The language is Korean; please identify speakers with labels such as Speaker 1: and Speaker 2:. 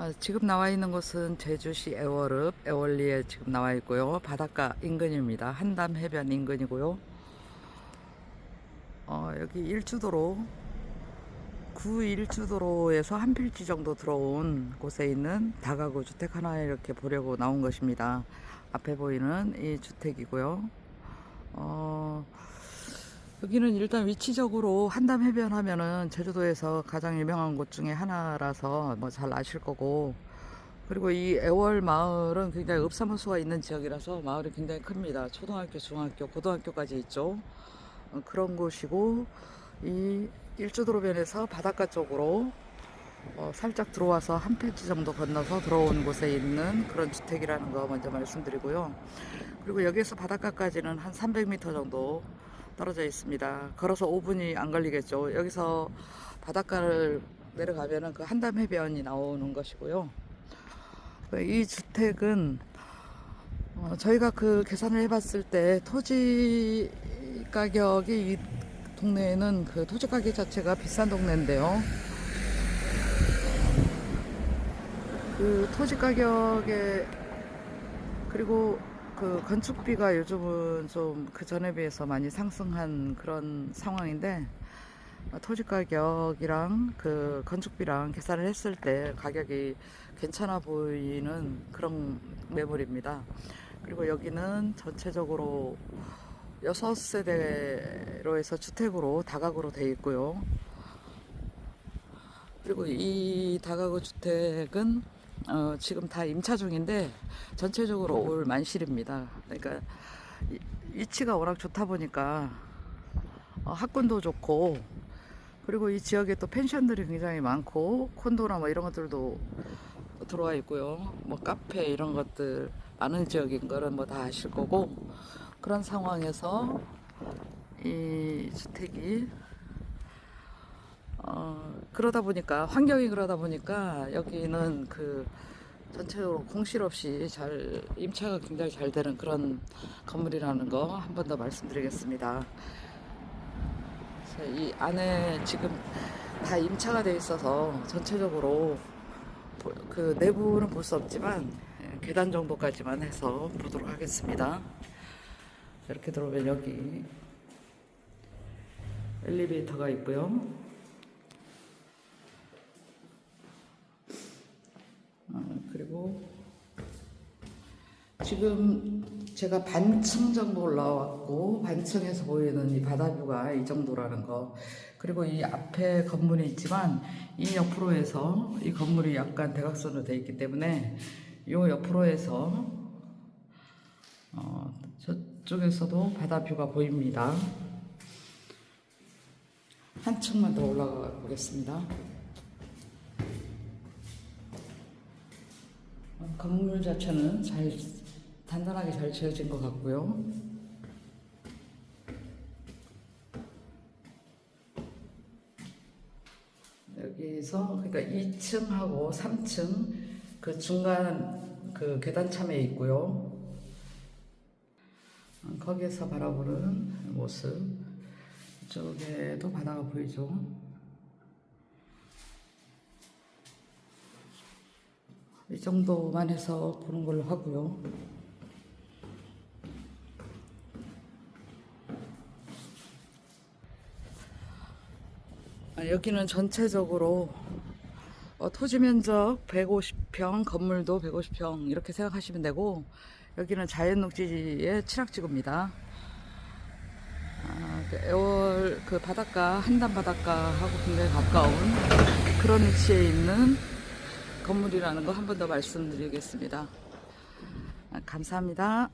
Speaker 1: 아, 지금 나와 있는 곳은 제주시 애월읍 애월리에 지금 나와 있고요. 바닷가 인근입니다. 한담 해변 인근이고요. 어, 여기 일주도로 구 일주도로에서 한 필지 정도 들어온 곳에 있는 다가구 주택 하나 이렇게 보려고 나온 것입니다. 앞에 보이는 이 주택이고요. 어, 여기는 일단 위치적으로 한담 해변 하면은 제주도에서 가장 유명한 곳 중에 하나라서 뭐 잘 아실 거고 그리고 이 애월 마을은 굉장히 읍사무소가 있는 지역이라서 마을이 굉장히 큽니다. 초등학교, 중학교, 고등학교까지 있죠. 어, 그런 곳이고 이 일주도로변에서 바닷가 쪽으로 어, 살짝 들어와서 한 필지 정도 건너서 들어온 곳에 있는 그런 주택이라는 거 먼저 말씀드리고요. 그리고 여기에서 바닷가까지는 한 300m 정도 떨어져 있습니다. 걸어서 5분이 안 걸리겠죠. 여기서 바닷가를 내려가면은 그 한담 해변이 나오는 것이고요. 이 주택은 어, 저희가 그 계산을 해봤을 때 토지 가격이 이 동네에는 그 토지 가격 자체가 비싼 동네인데요. 그 토지 가격에 그리고 그 건축비가 요즘은 좀 그 전에 비해서 많이 상승한 그런 상황인데 어, 토지 가격이랑 그 건축비랑 계산을 했을 때 가격이 괜찮아 보이는 그런 매물입니다. 그리고 여기는 전체적으로 여섯 세대로 해서 주택으로 다가구로 되어 있고요. 그리고 이 다가구 주택은 어, 지금 다 임차 중인데 전체적으로 올 만실입니다. 그러니까 이- 위치가 워낙 좋다 보니까 어, 학군도 좋고 그리고 이 지역에 또 펜션들이 굉장히 많고 콘도나 뭐 이런 것들도 들어와 있고요. 뭐 카페 이런 것들 많은 지역인 거는 뭐 다 아실 거고 그런 상황에서 이 주택이 어, 그러다 보니까 환경이 그러다 보니까 여기는 그 전체적으로 공실 없이 잘 임차가 굉장히 잘 되는 그런 건물이라는 거 한 번 더 말씀드리겠습니다. 이 안에 지금 다 임차가 돼 있어서 전체적으로 보- 그 내부는 볼 수 없지만 예, 계단 정도까지만 해서 보도록 하겠습니다. 이렇게 들어오면 여기 엘리베이터가 있고요. 어, 그리고 지금 제가 반층 정도 올라왔고 반층에서 보이는 이 바다뷰가 이 정도라는 거. 그리고 이 앞에 건물이 있지만 이 옆으로 해서 이 건물이 약간 대각선으로 되어 있기 때문에 이 옆으로 해서 어, 저쪽에서도 바다뷰가 보입니다. 한 층만 더 올라가 보겠습니다. 어, 건물 자체는 잘 단단하게 잘 지어진 것 같고요. 여기서 그러니까 2층하고 3층 그 중간 그 계단 참에 있고요. 어, 거기에서 바라보는 모습 이쪽에도 바다가 보이죠. 이 정도만 해서 보는 걸로 하고요. 여기는 전체적으로 어, 토지 면적 150평, 건물도 150평 이렇게 생각하시면 되고 여기는 자연 녹지의 칠학지구입니다. 아, 그 애월 그 바닷가 한담 바닷가하고 굉장히 가까운 그런 위치에 있는 건물이라는 거 한 번 더 말씀드리겠습니다. 아, 감사합니다.